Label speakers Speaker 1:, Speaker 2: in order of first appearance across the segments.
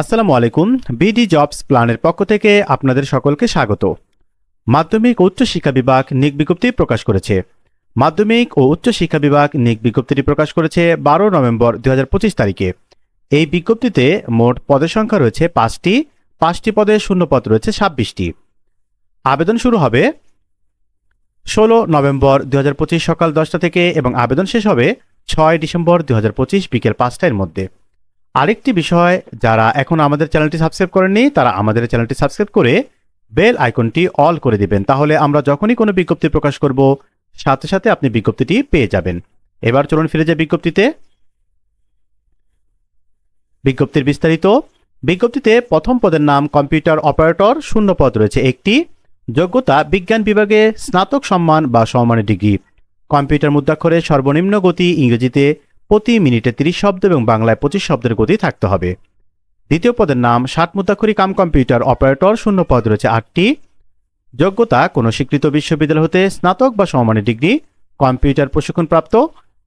Speaker 1: আসসালামু আলাইকুম, BD jobs প্ল্যানের পক্ষ থেকে আপনাদের সকলকে স্বাগত। মাধ্যমিক ও উচ্চ শিক্ষা বিভাগ নিক বিজ্ঞপ্তি প্রকাশ করেছে। মাধ্যমিক ও উচ্চ শিক্ষা বিভাগ নিক বিজ্ঞপ্তিটি প্রকাশ করেছে বারো নভেম্বর দু হাজার পঁচিশ তারিখে। এই বিজ্ঞপ্তিতে মোট পদের সংখ্যা রয়েছে পাঁচটি পাঁচটি পদে শূন্যপদ রয়েছে ছাব্বিশটি। আবেদন শুরু হবে ষোলো নভেম্বর দু হাজার পঁচিশ সকাল দশটা থেকে এবং আবেদন শেষ হবে ছয় ডিসেম্বর দু হাজার পঁচিশ বিকেল পাঁচটার মধ্যে। আরেকটি বিষয়, যারা এখন আমাদের চ্যানেলটি সাবস্ক্রাইব করেননি, তারা আমাদের চ্যানেলটি সাবস্ক্রাইব করে বেল আইকনটি অল করে দিবেন। তাহলে আমরা যখনই কোনো বিজ্ঞপ্তি প্রকাশ করব, সাথে সাথে আপনি বিজ্ঞপ্তিটি পেয়ে যাবেন। এবার চলুন ফিরে যাই বিজ্ঞপ্তিতে। বিজ্ঞপ্তির বিস্তারিত। বিজ্ঞপ্তিতে প্রথম পদের নাম কম্পিউটার অপারেটর শূন্য পদ রয়েছে। একটি যোগ্যতা বিজ্ঞান বিভাগে স্নাতক সম্মান বা সম্মানের ডিগ্রি। কম্পিউটার মুদ্রাক্ষরে সর্বনিম্ন গতি ইংরেজিতে প্রতি মিনিটে তিরিশ শব্দ এবং বাংলায় পঁচিশ শব্দের গতি থাকতে হবে। দ্বিতীয় পদের নাম ষাট মুদ্রাক্ষরী কাম কম্পিউটার অপারেটর, শূন্য পদ রয়েছে আটটি। যোগ্যতা, কোনো স্বীকৃত বিশ্ববিদ্যালয় হতে স্নাতক বা সমমানের ডিগ্রি, কম্পিউটার প্রশিক্ষণপ্রাপ্ত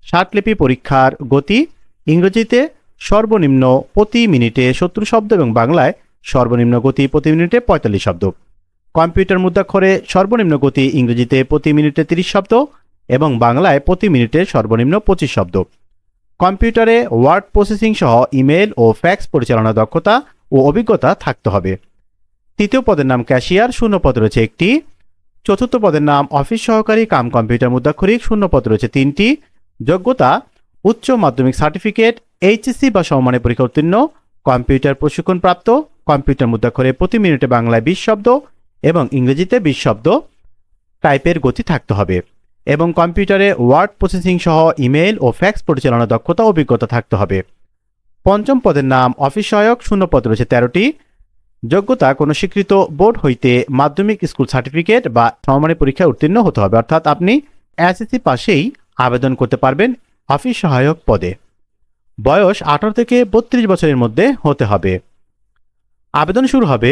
Speaker 1: ষাটলিপি পরীক্ষার গতি, ইংরেজিতে সর্বনিম্ন প্রতি মিনিটে সত্তর শব্দ এবং বাংলায় সর্বনিম্ন গতি প্রতি মিনিটে পঁয়তাল্লিশ শব্দ। কম্পিউটার মুদ্রাক্ষরে সর্বনিম্ন গতি ইংরেজিতে প্রতি মিনিটে তিরিশ শব্দ এবং বাংলায় প্রতি মিনিটে সর্বনিম্ন পঁচিশ শব্দ। কম্পিউটারে ওয়ার্ড প্রসেসিং সহ ইমেল ও ফ্যাক্স পরিচালনা দক্ষতা ও অভিজ্ঞতা থাকতে হবে। তৃতীয় পদের নাম ক্যাশিয়ার, শূন্য পদ রয়েছে একটি। চতুর্থ পদের নাম অফিস সহকারী কাম কম্পিউটার মুদ্রাক্ষরিক, শূন্য পদ রয়েছে তিনটি। যোগ্যতা, উচ্চ মাধ্যমিক সার্টিফিকেট, এইচএসসি বা সমমানের পরীক্ষা উত্তীর্ণ, কম্পিউটার প্রশিক্ষণপ্রাপ্ত, কম্পিউটার মুদ্রাক্ষরে প্রতি মিনিটে বাংলায় বিশ শব্দ এবং ইংরেজিতে বিশ শব্দ টাইপের গতি থাকতে হবে। এবং কম্পিউটারে ওয়ার্ড প্রসেসিং সহ ইমেল ও ফ্যাক্স পরিচালনা দক্ষতা অভিজ্ঞতা থাকতে হবে। পঞ্চম পদের নাম অফিস সহায়ক শূন্য পদ রয়েছে তেরোটি। যোগ্যতা কোনো স্বীকৃত বোর্ড হইতে মাধ্যমিক স্কুল সার্টিফিকেট বা সমমানের পরীক্ষায় উত্তীর্ণ হতে হবে। অর্থাৎ আপনি এসএসসি পাশেই আবেদন করতে পারবেন অফিস সহায়ক পদে। বয়স আঠারো থেকে বত্রিশ বছরের মধ্যে হতে হবে। আবেদন শুরু হবে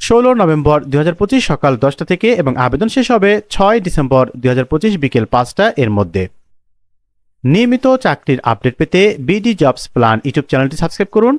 Speaker 1: ষোলো নভেম্বর দু হাজার পঁচিশ সকাল দশটা থেকে এবং আবেদন শেষ হবে ছয় ডিসেম্বর দু হাজার পঁচিশ বিকেল পাঁচটা এর মধ্যে। নিয়মিত চাকরির আপডেট পেতে বিডি জবস প্ল্যান ইউটিউব চ্যানেলটি সাবস্ক্রাইব করুন।